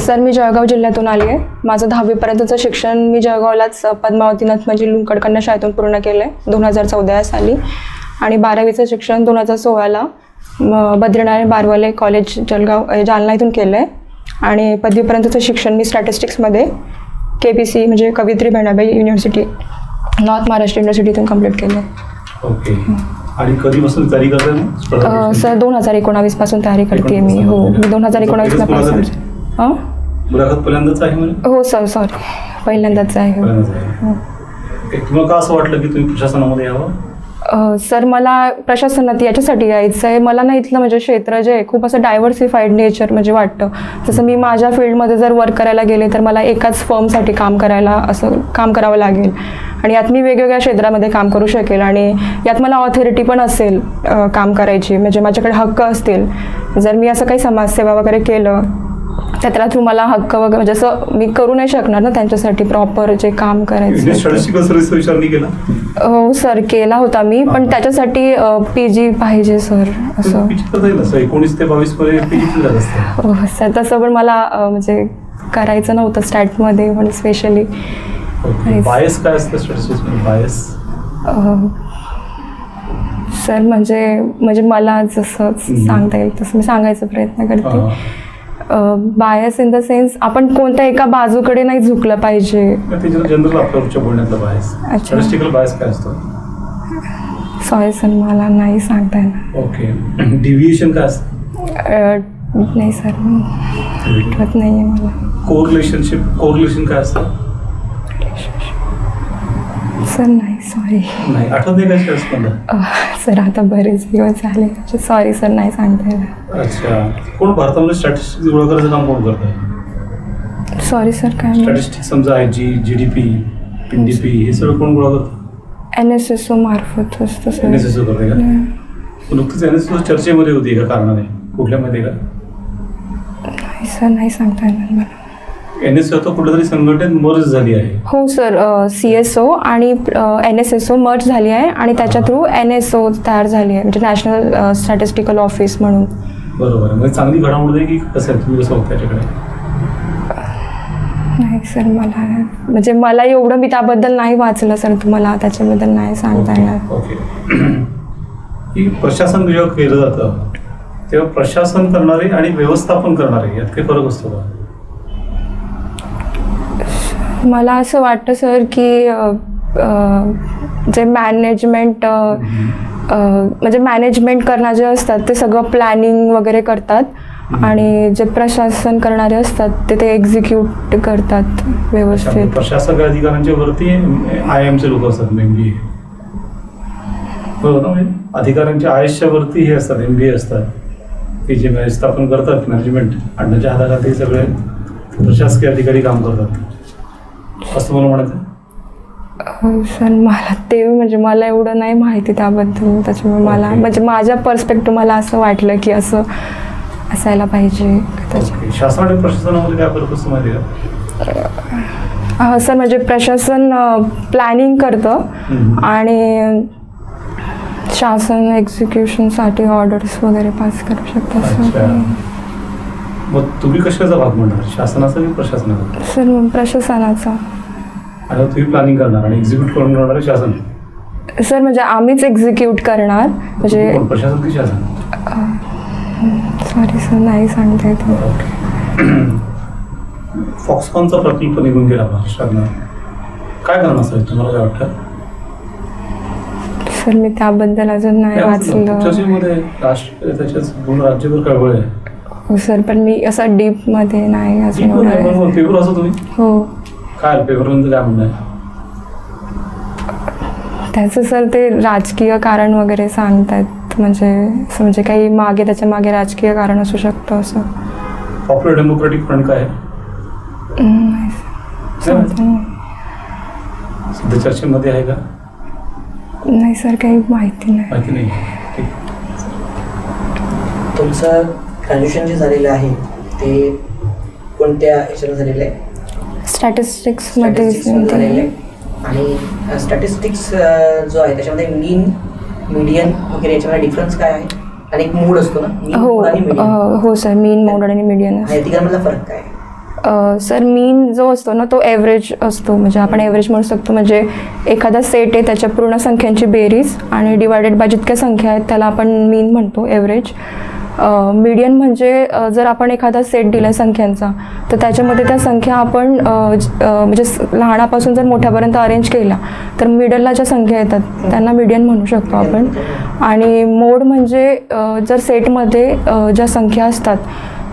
Sir मी जळगाव जिल्ह्यातून आली आहे. माझं दहावीपर्यंतचं शिक्षण मी जळगावलाच अ, पद्मावतीनाथ म्हणजे लुंकड कन्या शाळेतून पूर्ण केलं आहे दोन हजार चौदा या साली. आणि बारावीचं शिक्षण दोन हजार सोळाला म, बद्रीनारायण बारवले कॉलेज जळगाव जालना इथून केलं आहे आणि पदवीपर्यंतचं शिक्षण मी स्टॅटिस्टिक्समध्ये के पी सी म्हणजे कवित्री बहिणाबाई युनिव्हर्सिटी नॉर्थ महाराष्ट्र युनिव्हर्सिटीतून कंप्लीट केलं आहे ओके. आणि कधीपासून तयारी परीक्षेची? सर दोन हजार एकोणावीसपासून तयारी करते मी. हो मी दोन हजार एकोणावीसला पास हां? मुलाखत पहिल्यांदाच आहे म्हणे? हो सर सॉरी. पहिल्यांदाच आहे हो. पहिल्यांदाच आहे. ओके. तुम्हाला का असं वाटलं की तुम्ही प्रशासनामध्ये यावं? अ, सर मला प्रशासनात याच्यासाठी यायचं आहे. मला ना इथलं म्हणजे क्षेत्र जे आहे खूप असं डायव्हर्सिफाईड नेचर म्हणजे वाटतं. जसं मी माझ्या फील्डमध्ये जर वर्क करायला गेले तर मला एकाच फर्मसाठी काम करायला असं काम करावं लागेल. आणि यात मी वेगवेगळ्या क्षेत्रामध्ये काम करू शकेल आणि यात मला ऑथॉरिटी पण असेल अ, काम करायची. म्हणजे माझ्याकडे हक्क असतील. जर मी असं काही समाजसेवा वगैरे केलं तर त्याला तुम्हाला हक्क वगैरे म्हणजे असं मी करू नाही शकणार ना त्यांच्यासाठी प्रॉपर जे काम करायचं हो सर केला होता मी पण त्याच्यासाठी पी जी पाहिजे सर असं. हो सर तसं पण मला म्हणजे करायचं नव्हतं स्टॅटमध्ये पण स्पेशली ओके. बायस काय असतं स्टॅटिस्टिक्समध्ये? बायस सर म्हणजे म्हणजे मला जसं सांगता येईल तसं मी सांगायचा प्रयत्न करते. बायस इन द सेन्स आपण कोणत्या एका बाजूकडे नाही झुकलं पाहिजे. त्याच्यात जनरल आपल्या उच्च बोलण्यातलं बायस अच्छा. स्टॅटिस्टिकल बायस काय असतं? सॉरी सर मला नाही सांगता येणार. ओके डिव्हिएशन काय असतं? नाही सर आठवत नाही आहे मला कोरिलेशनशिप कोरिलेशन काय असतं? सर नाही सॉरी नाही आठवत काय स्टॅटिस्टिकल सर आता बरेच दिवस झाले. सॉरी सर नाही सांगता येणार. अच्छा. कोण भारतामध्ये स्टॅटिस्टिक्स गोळा करायचं काम कोण करतं? सॉरी सर काय स्टॅटिस्टिक्स समजा आहे G G D P N D P हे सगळं कोण गोळा करतं? एन एस एस ओ मार्फत असतं एन एस सर एस ओ करते का? नुकतीच एन एस एस चर्चेमध्ये होती एका कारणाने? कुठल्या माहिती आहे का? नाही सर नाही सांगता येणार मला. एन एस आता कुठल्या तरी संघटनेत मर्ज झाली आहे. हो सर. सी एस ओ आणि N S S O merge झाली आहे आणि त्याच्या थ्रू एन एस ओ तयार झाली आहे. म्हणजे नॅशनल स्टॅटिस्टिकल ऑफिस म्हणून. बरोबर. म्हणजे चांगली घडामोड आहे की कसं आहे? तुम्ही कसं बघता त्याच्याकडे नाही सर मला म्हणजे मला एवढं मी त्याबद्दल नाही वाचलं सर. तुम्हाला त्याच्याबद्दल नाही सांगता येणार. ओके. प्रशासन जेव्हा केलं जातं तेव्हा प्रशासन करणारे आणि व्यवस्थापन करणारे यात काही फरक असतो का? मला असं वाटतं सर की जे मॅनेजमेंट म्हणजे मॅनेजमेंट करणारे जे असतात ते सगळं प्लॅनिंग वगैरे करतात आणि जे प्रशासन करणारे असतात ते ते एक्झिक्यूट करतात व्यवस्थित. प्रशासक अधिकाऱ्यांच्या वरती आय एमचे लोक असतात एम बी ए बरोबर ना म्हणजे? अधिकाऱ्यांच्या आयुष्या वरती हे असतात एम बी ए असतात. ते जे व्यवस्थापन करतात मॅनेजमेंट आणि त्याच्या हाताखाली सगळे प्रशासकीय अधिकारी काम करतात. असं मला म्हणायचं? सर मला ते म्हणजे मला एवढं नाही माहिती त्याबद्दल. त्याच्यामुळे मला. म्हणजे माझ्या पर्स्पेक्टिव्ह मला असं वाटलं की असं असायला पाहिजे. त्याच्या ओके शासन आणि प्रशासनामध्ये काय फरक असतो माहिती आहे का? सर म्हणजे प्रशासन प्लॅनिंग करतं. आणि शासन एक्झिक्युशनसाठी ऑर्डर्स वगैरे पास करू शकतं अच्छा. सर मग तुम्ही कशाचा भाग म्हणणार? शासनाचा की प्रशासनाचा? सर प्रशासनाचा. आणि तुम्ही प्लॅनिंग करणार आणि एक्झिक्यूट करून करणार शासन? सर म्हणजे आम्हीच एक्झिक्यूट करणार. म्हणजे कोण, प्रशासन की शासन? सॉरी सर नाही सांगता येत. फॉक्सकॉनचा प्रकल्प निघून गेला महाराष्ट्रातनं काय कारण असावे तुम्हाला काय वाटतं? सर मी त्याबद्दल अजून नाही वाचलं. चर्चेमध्ये राष्ट्र त्याच्याच पूर्ण राज्यभर कळवळ आहे. हो सर पण मी असं डीपमध्ये नाही अजून एवढं- पेपर असं तुम्ही? हो. काय पेपरमध्ये काय म्हणणं आहे? त्याचं सर ते राजकीय कारण वगैरे सांगतायत. म्हणजे असं म्हणजे काही मागे त्याच्यामागे राजकीय कारण असू शकतं असं. पॉप्युलर डेमोक्रेटिक फ्रंट काय आहे? हम्म, नाही सर. समजलं नाही. सध्या चर्चेमध्ये आहे का? नाही सर काही माहिती नाही. माहिती नाही. ठीक. तुमचं ग्रॅज्युएशन जे झालेलं आहे ते कोणत्या ह्याच्यानं झालेलं आहे? स्टॅटिस्टिक्समध्ये Statistics झालेलं आहे आणि स्टॅटिस्टिक्स जो आहे त्याच्यामध्ये मीन मीडियन वगैरे याच्यामध्ये डिफरन्स काय आहे? आणि एक मूड असतो ना? mean हो mood आणि median. अ, हो सर मीन मोड आणि मीडियन आणि तिघांमधला फरक काय आहे? सर मीन जो असतो ना तो ॲव्हरेज असतो. म्हणजे आपण ॲव्हरेज म्हणू शकतो. म्हणजे एखादा सेट आहे त्याच्या पूर्ण संख्यांची बेरीज आणि डिवायडेड बाय जितक्या संख्या आहेत त्याला आपण मीन म्हणतो ॲव्हरेज मीडियन म्हणजे जर आपण एखादा सेट दिला संख्यांचा तर त्याच्यामध्ये त्या संख्या आपण म्हणजे लहानापासून जर मोठ्यापर्यंत अरेंज केला तर मिडलला ज्या संख्या येतात त्यांना मीडियन म्हणू शकतो आपण. आणि मोड म्हणजे जर सेटमध्ये ज्या संख्या असतात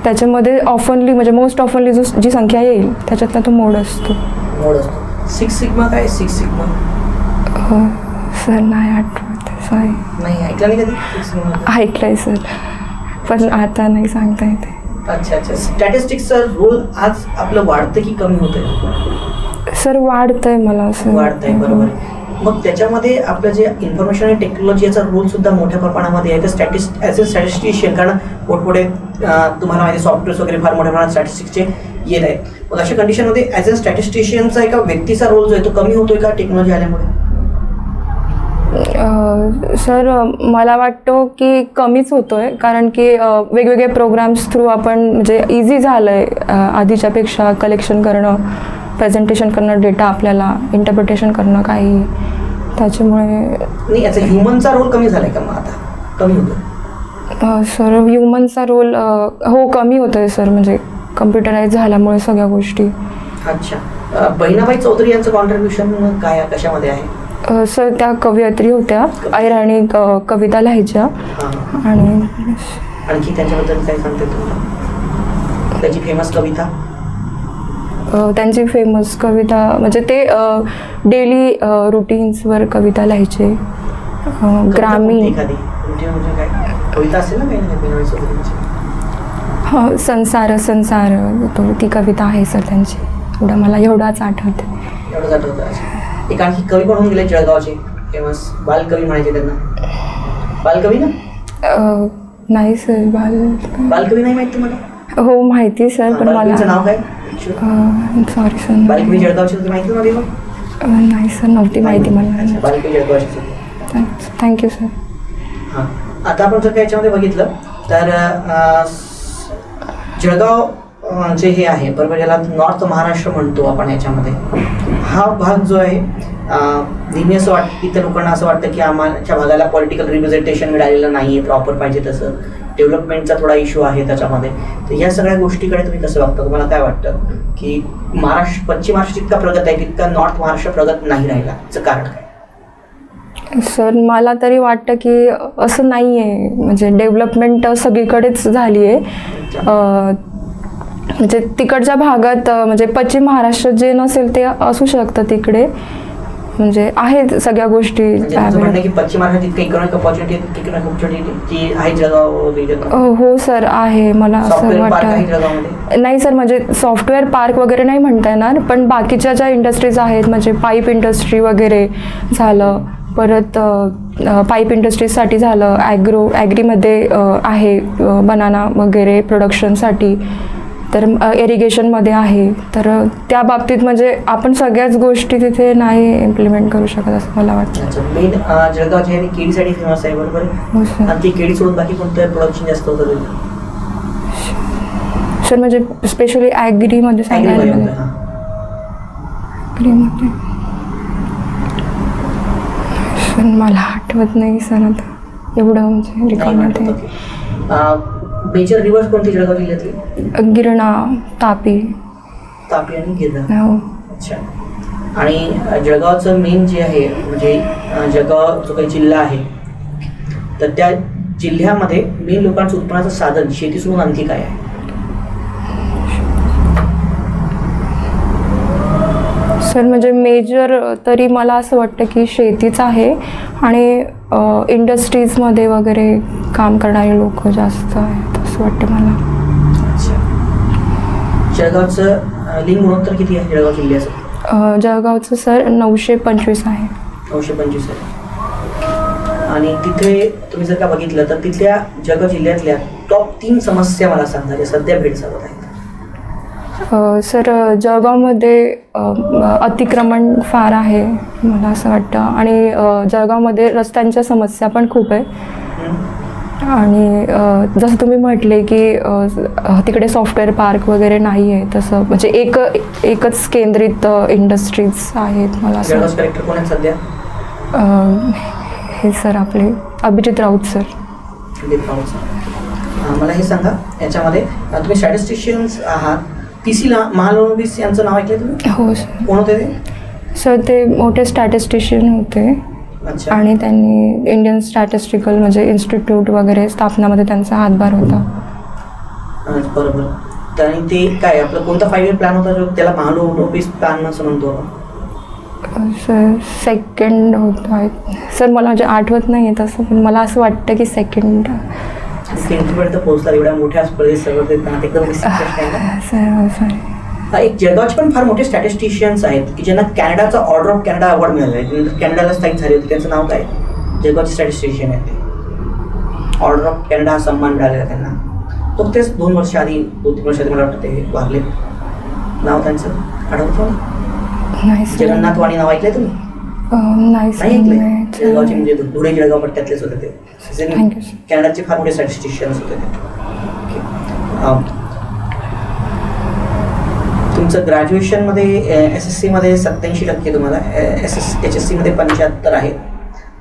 त्याच्यामध्ये ऑफनली म्हणजे मोस्ट ऑफनली जो जी संख्या येईल त्याच्यातला तो मोड असतो. मोड असतो. सिक्स सिग्मा काय सिक्स सिग्मा अ, सर नाही आठवत सॉरी नाही ऐकलं आहे सर. पण आता नाही सांगता येते. अच्छा अच्छा. स्टॅटिस्टिक्सचा रोल आज आपलं वाढतं की कमी होतंय? सर वाढतंय मला असं. वाढतंय बरोबर. मग त्याच्यामध्ये आपलं जे इन्फॉर्मेशन आणि टेक्नॉलॉजी याचा रोल सुद्धा मोठ्या प्रमाणामध्ये आहे. तर स्टॅटिस्ट ॲज अ स्टॅटिस्टिशियन कारण मोठमोठे तुम्हाला माहिती सॉफ्टवेअर्स वगैरे फार मोठ्या प्रमाणात स्टॅटिस्टिक्सचे येत आहेत. मग अशा कंडिशनमध्ये ॲज अ स्टॅटिस्टिशियनचा एका व्यक्तीचा रोल जो आहे तो कमी होतोय का टेक्नॉलॉजी आल्यामुळे? सर मला वाटतं की कमीच होतोय कारण की वेगवेगळे प्रोग्राम्स थ्रू आपण म्हणजे इझी झालं आहे आधीच्यापेक्षा कलेक्शन करणं प्रेझेंटेशन करणं डेटा आपल्याला इंटरप्रिटेशन करणं काही. त्याच्यामुळे याचा ह्युमनचा रोल कमी झालाय का मग आता? कमी होतो सर ह्युमनचा रोल हो कमी होतो आहे सर म्हणजे कम्प्युटराईज झाल्यामुळे सगळ्या गोष्टी. अच्छा. बहिणाबाई चौधरी यांचं कॉन्ट्रीब्युशन काय आहे? कशामध्ये आहे? सर त्या कवयित्री होत्या. ऐराणिक अ, कविता लिहायच्या. आणि आणखी त्यांच्याबद्दल काय सांगते तुम्हाला? त्याची फेमस कविता? त्यांची फेमस कविता म्हणजे ते डेली रुटीन्सवर कविता लिहायचे. ग्रामीण. म्हणजे कविता असेल ना ह, संसार संसार तो ती कविता आहे सर त्यांची. एवढं मला एवढाच आठवते एक आणखी कवी पण होऊन गेले जळगावचे. फेमस बालकवी म्हणायचे त्यांना. बालकवी ना? नाही सर बाल बालकवी नाही माहीत तुम्हाला? हो माहिती सर पण मला बालकवीचं नाव काय? सॉरी सर बालकवी जळगावचे माहिती नाही सर नव्हती माहिती अच्छा, मला बालकवी जळगावचे थँक्यू सर. हां. आता आपण जर का याच्यामध्ये बघितलं तर अं, जळगाव अं, जे हे आहे बरोबर ज्याला नॉर्थ महाराष्ट्र म्हणतो आपण याच्यामध्ये. हा भाग जो आहे नेहमी असं वाटतं इतर लोकांना असं वाटतं की आमच्या भागाला पॉलिटिकल रिप्रेझेंटेशन मिळालेलं नाही आहे प्रॉपर पाहिजे तसं. डेव्हलपमेंटचा थोडा इश्यू आहे त्याच्यामध्ये. तर या सगळ्या गोष्टीकडे तुम्ही कसं बघता? तुम्हाला काय वाटतं? की महाराष्ट्र पश्चिम महाराष्ट्र जितका प्रगत आहे तितका नॉर्थ महाराष्ट्र प्रगत नाही राहिला. याचं कारण काय? सर मला तरी वाटतं की असं नाही आहे म्हणजे डेव्हलपमेंट सगळीकडेच झाली आहे म्हणजे तिकडच्या भागात म्हणजे पश्चिम महाराष्ट्र जे नसेल ते असू शकतं तिकडे. म्हणजे आहेत सगळ्या गोष्टी म्हणजे हो सर आहे मला असं वाटतं. नाही सर म्हणजे सॉफ्टवेअर पार्क वगैरे नाही म्हणता येणार पण बाकीच्या ज्या इंडस्ट्रीज आहेत म्हणजे पाईप इंडस्ट्री वगैरे झालं परत पाईप इंडस्ट्रीजसाठी झालं ॲग्रो ॲग्रीमध्ये आहे बनाना वगैरे प्रोडक्शनसाठी तर इरिगेशनमध्ये आहे. तर त्या बाबतीत म्हणजे आपण सगळ्याच गोष्टी तिथे नाही इम्प्लिमेंट करू शकत असं मला वाटतं. अच्छा मेन जळगाव जे आहे ते केळीसाठी फेमस आहे बरोबर? आहे? सर आणि ती केळी सोडून बाकी कोणतं प्रोडक्शन जास्त होतं तिथे? सर म्हणजे स्पेशली ॲग्रीमध्ये सांगायला मला आठवत नाही सर आता. एवढं म्हणजे रेकॉर्डमध्ये मेजर रिव्हर्स कोणती जळगाव जिल्ह्यातली? गिरणा तापी. तापी आणि गिरणा. हो. अच्छा. आणि जळगावचं मेन जे आहे म्हणजे जळगाव जो काही जिल्हा आहे तर त्या जिल्ह्यामध्ये मेन लोकांचं उत्पन्नाचं साधन शेती सोडून आणखी काय आहे? सर म्हणजे मेजर तरी मला असं वाटतं की शेतीच आहे आणि इंडस्ट्रीजमध्ये वगैरे काम करणारे लोक जास्त आहेत. असं वाटतं मला. अच्छा. जळगावचं लिंग गुणोत्तर किती आहे जळगाव जिल्ह्याचं? अ, जळगावचं सर नऊशे पंचवीस आहे. नऊशे पंचवीस आहे. आणि तिथे तुम्ही जर का बघितलं तर तिथल्या जळगाव जिल्ह्यातल्या टॉप तीन समस्या मला सांगा ज्या सध्या भेडसावत आहेत. अ, सर जळगावमध्ये अ, अतिक्रमण फार आहे मला असं वाटतं. आणि अ, जळगावमध्ये रस्त्यांच्या समस्या पण खूप आहे. हं? आणि जसं तुम्ही म्हटले की तिकडे सॉफ्टवेअर पार्क वगैरे नाही आहे तसं म्हणजे एक एकच केंद्रित इंडस्ट्रीज आहेत मला असं सध्या? हे सर आपले अभिजित राऊत सर. मला हे सांगा याच्यामध्ये तुम्ही स्टॅटिस्टिशियन्स आहात. पी सीला महालनोबिस यांचं नाव ऐकलं तुम्ही? हो सर. कोण होते ते? सर ते मोठे स्टॅटिस्टिशियन होते. आणि त्यांनी इंडियन स्टॅटिस्टिकल म्हणजे इन्स्टिट्यूट वगैरे स्थापनामध्ये त्यांचा हातभार होता. बरोबर. आणि ते काय आपलं कोणता फाईव्ह इयर प्लॅन होता जो त्याला प्लॅन असं म्हणतो आपण? सर सेकंड होता. सर मला म्हणजे आठवत नाही आहे तसं पण मला असं वाटतं की सेकंड सेंटीपर्यंत पोहोचला एवढ्या मोठ्या स्पर्धेत ते नाते एकदम आहे ना. Sir sir. एक जळगावचे पण फार मोठे स्टॅटिस्टिशियन्स आहेत की ज्यांना कॅनडाचा ऑर्डर ऑफ कॅनडा अवॉर्ड मिळाला आहे. कॅनडाला स्थायिक झाले होते त्यांचं नाव काय? जळगावचे स्टॅटिस्टिशियन आहेत ते. ऑर्डर ऑफ कॅनडा हा सन्मान मिळालेला आहे त्यांना. तो तेच दोन वर्ष आधी दोन तीन वर्ष आधी मला वाटतं ते वारले. नाव त्यांचं? आठवतो जगन्नाथ वाणी नाव ऐकलंय तुम्ही? नाही ऐकलंय. जळगावचे म्हणजे धुळे जळगाव पट्ट्यातलेच होते ते. कॅनडाचे फार मोठे स्टॅटिस्टिशियन्स होते ते. तुमचं ग्रॅज्युएशनमध्ये एस एस सीमध्ये सत्याऐंशी टक्के तुम्हाला एस एस एच एस सीमध्ये पंच्याहत्तर आहे.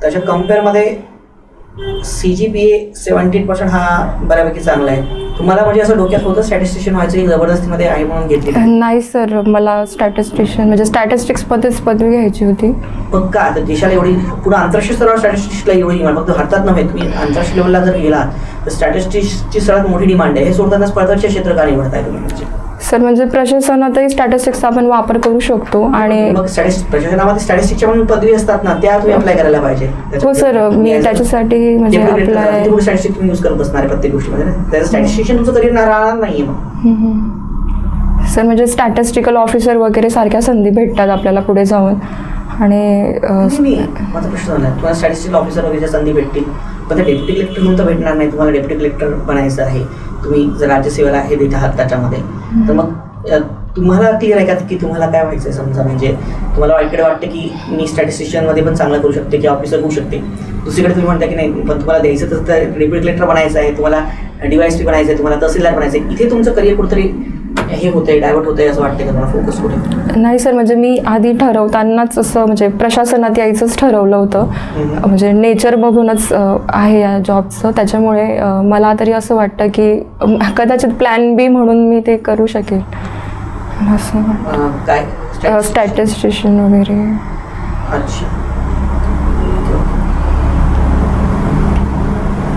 त्याच्या कम्पेअरमध्ये C G P A seventeen percent हा बऱ्यापैकी चांगला आहे. तुम्हाला म्हणजे असं डोक्यात होतं स्टॅटिस्टिशियन व्हायचं की जबरदस्तीमध्ये आहे म्हणून घेतली नाही. सर मला स्टॅटिस्टिशियन म्हणजे स्टॅटिस्टिक्समध्येच पदवी घ्यायची होती. पण का? आता देशाला एवढी पुढे आंतरराष्ट्रीय स्तरावर स्टॅटिस्टिक्सला एवढी डिमांड फक्त भारतात नव्हे तुम्ही आंतरराष्ट्रीय लेवलला जर गेला तर स्टॅटिस्टिक्सची सर्वात मोठी डिमांड आहे. हे सोडताना स्पर्धाचे क्षेत्र का निवडताय तुम्ही म्हणजे. सर म्हणजे प्रशासनातही स्टॅटिस्टिक्सचा आपण वापर करू शकतो आणि मग प्रशासनामध्ये पदवी असतात ना त्या तुम्ही अप्लाय करायला पाहिजे. हो सर मी त्याच्यासाठी म्हणजे अप्लाय स्टॅटिस्टिक तुम्ही यूज करत बसणार आहे प्रत्येक गोष्टीमध्ये. ना. त्याचं स्टॅटिस्टिशियन तुमचं करिअर राहणार नाहीये मग. सर म्हणजे स्टॅटिस्टिकल ऑफिसर वगैरे सारख्या संधी भेटतात आपल्याला पुढे जाऊन. आणि अं, तुम्ही माझा प्रश्न झाला. तुम्हाला स्टॅटिस्टिकल ऑफिसर वगैरे संधी भेटतील पण त्या डेप्युटी कलेक्टर म्हणून तर भेटणार नाही. तुम्हाला डेप्युटी कलेक्टर बनायचं आहे. तुम्ही जर राज्यसेवेला हे देत आहात त्याच्यामध्ये तर मग तुम्हाला क्लिअर आहे का की तुम्हाला काय व्हायचं आहे समजा? म्हणजे तुम्हाला वाईकडे वाटतं की मी स्टॅटिस्टिशियनमध्ये पण चांगलं करू शकते की ऑफिसर होऊ शकते. दुसरीकडे तुम्ही म्हणता की नाही पण तुम्हाला द्यायचं तर कलेक्टर बनायचं आहे तुम्हाला डीवायस बनायचं आहे तुम्हाला तहसीलदार बनायचं आहे. इथे तुमचं करिअर कुठेतरी हे होतंय डायव्हर्ट होतंय असं वाटतं का तुम्हाला? फोकस कुठे? नाही सर म्हणजे मी आधी ठरवतानाच असं म्हणजे प्रशासनात यायचंच ठरवलं होतं. म्हणजे नेचर बघूनच अं, आहे या जॉबचं त्याच्यामुळे अं, मला तरी असं वाटतं की कदाचित प्लॅन बी म्हणून मी ते करू शकेल. असं. अ, काय? स्टॅटिस्टिशियन वगैरे. अच्छा.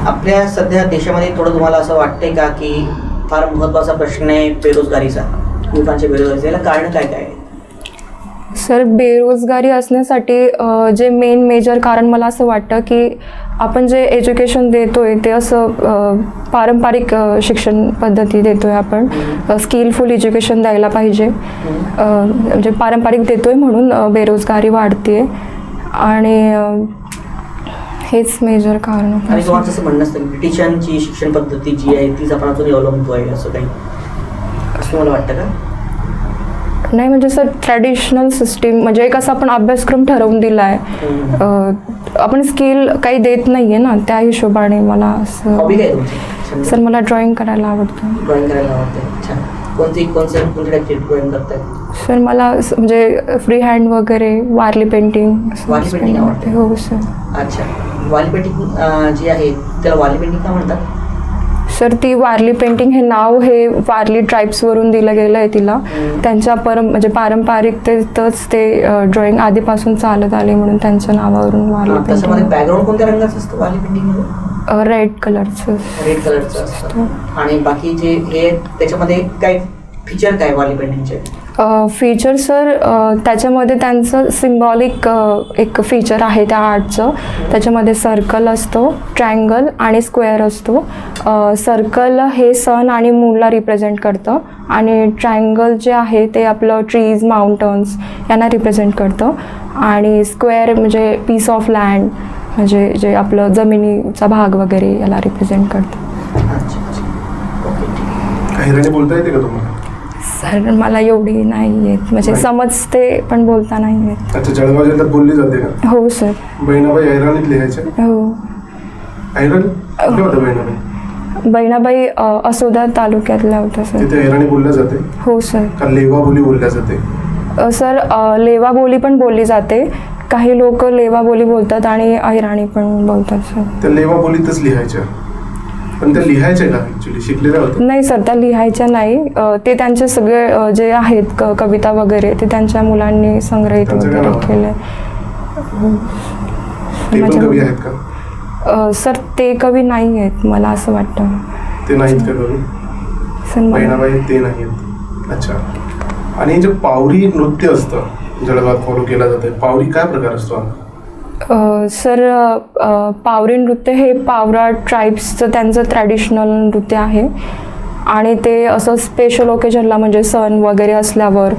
आपल्या सध्या देशामध्ये थोडं तुम्हाला असं वाटतंय का की फार महत्त्वाचा प्रश्न आहे बेरोजगारीचा युवकांच्या बेरोजगारीला कारण काय काय? सर बेरोजगारी असण्यासाठी जे मेन मेजर कारण मला असं वाटतं की आपण जे एज्युकेशन देतोय ते असं पारंपरिक शिक्षण पद्धती देतोय आपण. स्किलफुल एज्युकेशन द्यायला पाहिजे. म्हणजे पारंपरिक देतोय म्हणून बेरोजगारी वाढते आणि हेच मेजर कारण आणि. तुम्हाला तसं म्हणणं असतं ब्रिटिशांची शिक्षण पद्धती जी आहे तीच आपण अजूनही अवलंबतो आहे असं काही? असं तुम्हाला वाटतं का? नाही म्हणजे सर ट्रॅडिशनल सिस्टीम म्हणजे एक असा आपण अभ्यासक्रम ठरवून दिला आहे. आपण स्किल काही देत नाही आहे ना त्या हिशोबाने मला असं हॉबी काय तुमची? सर मला ड्रॉइंग करायला आवडतं. ड्रॉइंग करायला आवडते अच्छा कोणती कोणते कोणत्या टाईपची ड्रॉइंग करताय? सर मला म्हणजे फ्री हँड वगैरे वारली पेंटिंग वारली painting आवडते? हो सर. अच्छा. वाली पेंटिंग जी आहे त्याला वाली पेंटिंग का म्हणतात? सर ती वारली पेंटिंग हे नाव हे वारली ट्राईब्सवरून दिलं गेलं आहे तिला. त्यांच्या परम म्हणजे पारंपरिकतेतच ते ड्रॉइंग आधीपासून चालत आले म्हणून त्यांच्या नावावरून वारली पेंटिंग बॅकग्राऊंड कोणत्या रंगाचं असतं वाली पेंटिंगमध्ये रेड कलरचं रेड कलरचं असतं. आणि बाकी जे हे त्याच्यामध्ये काय फीचर काय वाली पेंटिंगचे फीचर सर त्याच्यामध्ये त्यांचं सिम्बॉलिक एक फीचर आहे त्या आर्टचं त्याच्यामध्ये सर्कल असतो ट्रँगल आणि स्क्वेअर असतो. सर्कल हे सन आणि मूनला रिप्रेझेंट करतं आणि ट्रँगल जे आहे ते आपलं ट्रीज माउंटन्स यांना रिप्रेझेंट करतं. आणि स्क्वेअर म्हणजे पीस ऑफ लँड म्हणजे जे आपलं जमिनीचा भाग वगैरे याला रिप्रेझेंट करतं. बोलता येते का तुम्हाला? सर मला एवढी नाही येत म्हणजे नाही. समजते पण बोलता नाही येत अच्छा जळगाव जिल्ह्यात बोलली जाते का? हो सर. बहिणाबाई हैराणीत लिहायचे? हो. ऐरण कुठे होत्या बहिणाबाई? बहिणाबाई अ, असोदा तालुक्यातल्या होत्या सर. तिथे ऐराणी बोलल्या जाते? हो सर. का लेवा बोली बोलल्या जाते? अ, सर अ, लेवा बोली पण बोलली जाते. काही लोक लेवा बोली बोलतात आणि अहिराणी पण बोलतात सर. त्या लेवा बोलीतच लिहायच्या. पण त्या लिहायच्या का? ऍक्च्युली शिकलेल्या होत्या नाही सर त्या लिहायच्या नाही. अ, ते त्यांचे सगळे अ, जे आहेत क- कविता वगैरे ते त्यांच्या मुलांनी संग्रहित त्यांचं काय वगैरे नाव आहे? केले ते पण माझ्या- कवी आहेत का? अ, सर ते कवी नाही आहेत मला असं वाटतं. ते नाहीत का कवी? सर मला बहिणाबाई ते नाही आहेत. अच्छा. आणि जे पावरी नृत्य असतं जळगावात फॉलो केलं जातं पावरी काय प्रकार असतो? हा? सर पावरी नृत्य हे पावरा ट्राईब्सचं त्यांचं ट्रॅडिशनल नृत्य आहे. आणि ते असं स्पेशल ओकेजनला म्हणजे सण वगैरे असल्यावर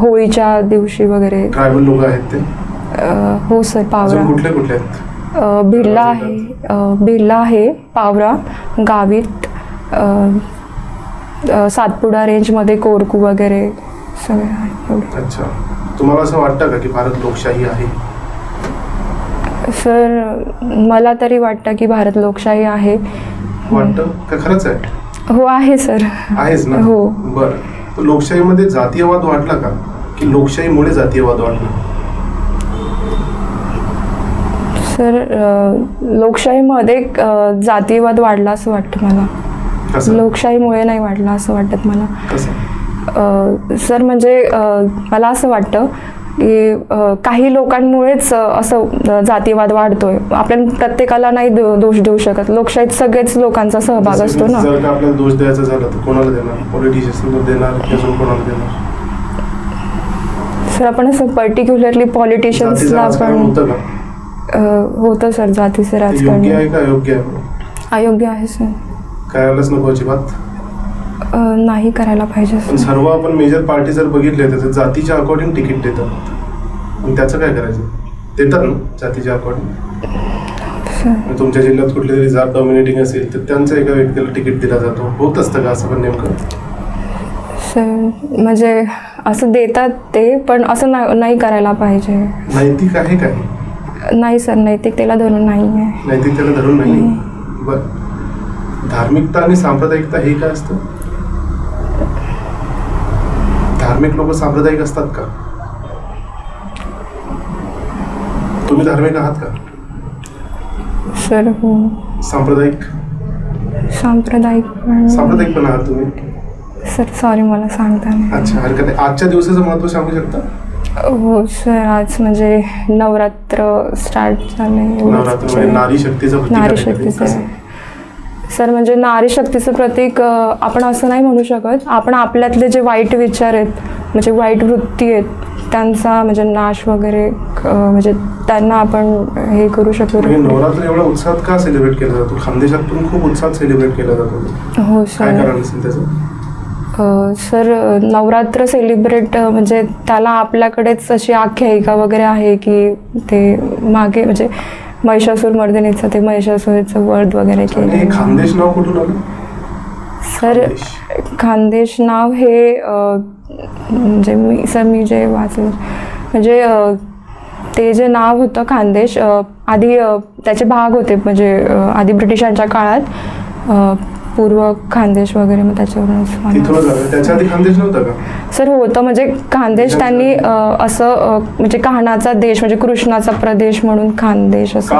होळीच्या दिवशी वगैरे. ट्रायबल लोक आहेत ते? अ, हो सर पावरा. कुठले भिल्ला आहे भिल्ला आहे पावरा गावित सातपुडा रेंजमध्ये कोरकू वगैरे सगळे आहे तुम्हाला असं वाटतं का की भारत लोकशाही आहे? सर मला तरी वाटतं की भारत लोकशाही आहे. वाटतं? का खरंच आहे? हो आहे सर. आहेच ना? हो. बरं. लोकशाहीमध्ये जातीयवाद वाढला का? की लोकशाहीमुळे जातीयवाद वाढला? सर अ, लोकशाहीमध्ये अ, जातीयवाद वाढला असं वाटतं मला. कसं? लोकशाहीमुळे नाही वाढला असं वाटत मला. कसं? अ, सर म्हणजे अ, मला असं वाटतं की काही लोकांमुळेच असं जातीवाद वाढतोय. आपण प्रत्येकाला नाही दोष देऊ शकत. लोकशाहीत सगळेच लोकांचा सहभाग असतो ना. जर का आपल्याला दोष द्यायचा झाला तर कोणाला देणार? पॉलिटिशियन्सला देणार की अजून कोणाला देणार? सर आपण असं पर्टिक्युलरली पॉलिटिशियन्सला आपण होतं का? होतं सर जातीचं योग्य राजकारण. आहे का अयोग्य आहे? अयोग्य आहे सर. करायलाच नको अजिबात. नाही करायला पाहिजे. पण सर्व आपण मेजर पार्टी जर बघितले तर ते जातीच्या अकॉर्डिंग तिकीट देतात. मग त्याचं काय करायचं? देतात ना जातीच्या अकॉर्डिंग सर. तुमच्या जिल्ह्यात कुठली तरी जात डॉमिनेटिंग असेल तर त्यांचं एका व्यक्तीला तिकीट दिला जातो. होत असतं का असं पण नेमकं? सर म्हणजे असं देतात ते पण असं ना- नाही करायला पाहिजे. नैतिक आहे काय? नाही सर नैतिकतेला धरून नाही आहे नैतिकतेला धरून नाही. बर. धार्मिकता आणि सांप्रदायिकता हे काय असतं? धार्मिक लोक सांप्रदायिक असतात का? तुम्ही धार्मिक आहात का? सर हो. सांप्रदायिक? सांप्रदायिक सांप्रदायिक पण आहात तुम्ही? सर सॉरी मला सांगता नाही. अच्छा हरकत नाही. आजच्या दिवसाचं महत्त्व सांगू शकता? हो सर आज म्हणजे नवरात्र स्टार्ट झाले नवरात्र म्हणजे नारी शक्तीचं नारी? शक्तीचं? सर म्हणजे नारी शक्तीचं प्रतीक आपण असं नाही म्हणू शकत. आपण आपल्यातले जे वाईट विचार आहेत म्हणजे वाईट वृत्ती आहेत त्यांचा म्हणजे नाश वगैरे म्हणजे त्यांना आपण हे करू शकतो. म्हणजे नवरात्र एवढ्या उत्साहात का सेलिब्रेट केला जातो? खानदेशात पण खूप उत्साहात सेलिब्रेट केला जातो. हो सर. सर नवरात्र सेलिब्रेट म्हणजे त्याला आपल्याकडेच अशी आख्यायिका वगैरे आहे की ते मागे म्हणजे महिषासूर मर्दिनीचं ते महिषासूरचं वध वगैरे केलं खानदेश नाव कुठून आलं सर खानदेश. नाव हे म्हणजे मी सर मी जे वाचलं म्हणजे ते जे नाव होतं खानदेश आधी त्याचे भाग होते म्हणजे आधी ब्रिटिशांच्या काळात पूर्व खानदेश वगैरे मग त्याच्यावरूनच तिथूनच आलं त्याच्या आधी खानदेश नव्हता का? सर होतं. म्हणजे खानदेश त्यांनी असं म्हणजे कहाणाचा देश म्हणजे कृष्णाचा प्रदेश म्हणून खानदेश असं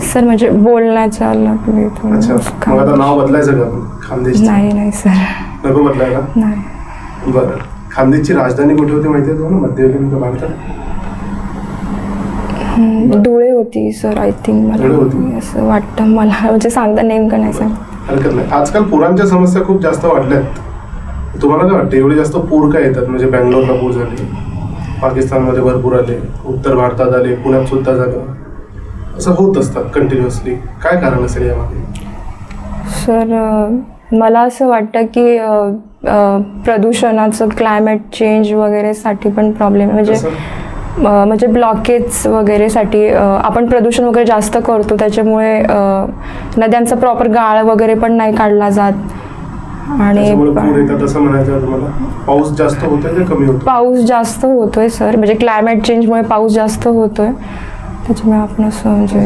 सर म्हणजे बोलण्याच्या नाही नाही सर. नाही. बरं. खानदेशची राजधानी कुठे होती माहिती आहे तुम्हाला? भारतात? धुळे होती सर आय थिंक धुळे मला होती? असं वाटतं मला. म्हणजे सांगता नेमकं नाही सांग हरकत नाही. आजकाल पुरांच्या समस्या खूप जास्त वाढल्यात. तुम्हाला काय वाटतं? एवढे जास्त पूर काय येतात? म्हणजे बँगलोरला पूर झाले पाकिस्तानमध्ये भरपूर आले उत्तर भारतात आले पुण्यात सुद्धा झालं. असं होत असतात कंटिन्युअसली काय कारण असेल यामागे? सर अ, मला असं वाटतं की अ, अ, प्रदूषणाचं क्लायमेट चेंज वगैरेसाठी पण प्रॉब्लेम आहे. म्हणजे कसं? म्हणजे ब्लॉकेज वगैरेसाठी आपण प्रदूषण वगैरे जास्त करतो त्याच्यामुळे नद्यांचा प्रॉपर गाळ वगैरे पण नाही काढला जात. आणि येतात असं म्हणायचं आहे तुम्हाला? पाऊस जास्त होतोय का कमी होतो पाऊस जास्त होतोय सर. म्हणजे क्लायमेट चेंजमुळे पाऊस जास्त होतोय. त्याच्यामुळे आपण असं म्हणजे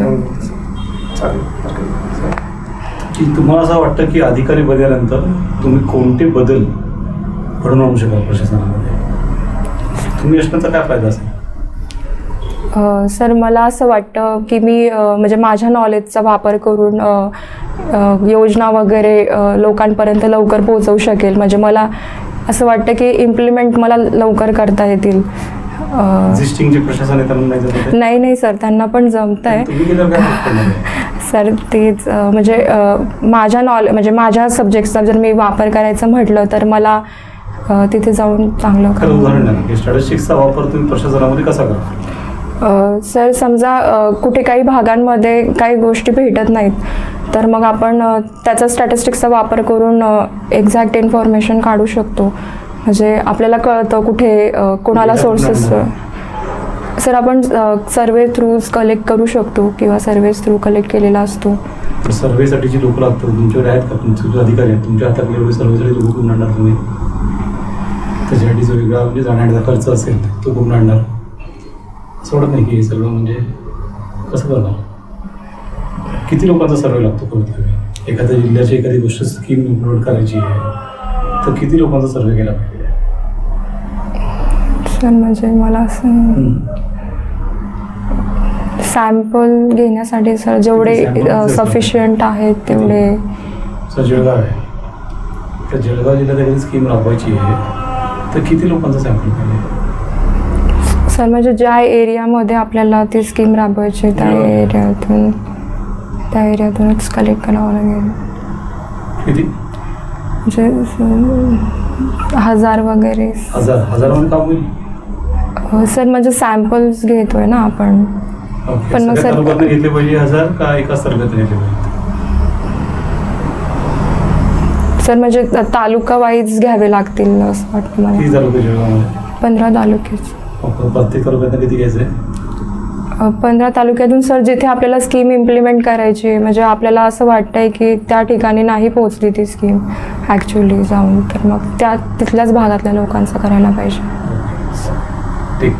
तुम्हाला असं वाटतं की अधिकारी बदलल्यानंतर तुम्ही कोणते बदल घडून आणू शकाल प्रशासनामध्ये? तुम्ही असण्याचा काय फायदा असेल? सर मला असं वाटतं की मी म्हणजे माझ्या नॉलेजचा वापर करून योजना वगैरे लोकांपर्यंत लवकर पोहोचवू शकेल. म्हणजे मला असं वाटतं की इम्प्लिमेंट मला लवकर करता येतील. नाही? नाही सर त्यांना पण जमत आहे? सर तेच म्हणजे अ, माझ्या नॉले म्हणजे माझ्या सब्जेक्टचा जर मी वापर करायचं म्हटलं तर मला तिथे जाऊन चांगलं उदाहरण प्रशासनामध्ये कसा करा सर समजा कुठे काही भागांमध्ये काही गोष्टी भेटत नाहीत तर मग आपण त्याचा स्टॅटिस्टिक्सचा वापर करून एक्झॅक्ट इन्फॉर्मेशन काढू शकतो. म्हणजे आपल्याला कळतं कुठे कोणाला सोर्सेस? सर आपण सर्वे थ्रूज कलेक्ट करू शकतो किंवा सर्वेज थ्रू कलेक्ट केलेला असतो. सर्वेसाठी जी लोकं लागतात. तुमच्याकडे आहेत का? तुमचे अधिकारी आहेत तुमच्या हातातले एवढे सर्वेसाठी लोकं कुठून आणणार तुम्ही? त्याच्यासाठी जो वेगळा म्हणजे जाण्याचा खर्च असेल तो कुठून आणणार? वाटत नाही की हे सगळं म्हणजे कसं करणार? किती लोकांचा सर्वे लागतो कमीत कमी? एखाद्या जिल्ह्याची एखादी गोष्ट स्कीम इम्प्लिमेंट करायची आहे तर किती लोकांचा सर्वे केला पाहिजे? सर म्हणजे मला असं. सॅम्पल घेण्यासाठी सर जेवढे? सफिशियंट आहेत तेवढे. असं जळगाव आहे. तर जळगाव जिल्ह्यात एखादी स्कीम राबवायची आहे तर किती लोकांचा सॅम्पल पाहिजे? सर म्हणजे ज्या एरियामध्ये आपल्याला ती स्कीम राबवायची त्या. एरियातून त्या एरियातूनच कलेक्ट करावं लागेल. किती? म्हणजे स- हजार वगैरे. हजार हजारामध्ये काम होईल? अ, सर म्हणजे सॅम्पल्स घेतोय ना आपण. ओके. पण मग सगळ्या सर- तालुक्यातनं घेतले पाहिजे हजार का एकाच तालुक्यात घेतले पाहिजे? सर म्हणजे तालुका वाईज घ्यावे लागतील असं वाटतं किती मला तालुके पंधरा तालुक्याचे. प्रत्येक तालुक्यातनं किती घ्यायचं आहे अ, पंधरा तालुक्यातून सर जिथे आपल्याला स्कीम इम्प्लिमेंट करायची आहे, म्हणजे आपल्याला असं वाटतंय की त्या ठिकाणी नाही पोहोचली ती स्कीम ॲक्च्युली जाऊन. तर मग त्या तिथल्याच भागातल्या लोकांचं करायला पाहिजे. ठीक.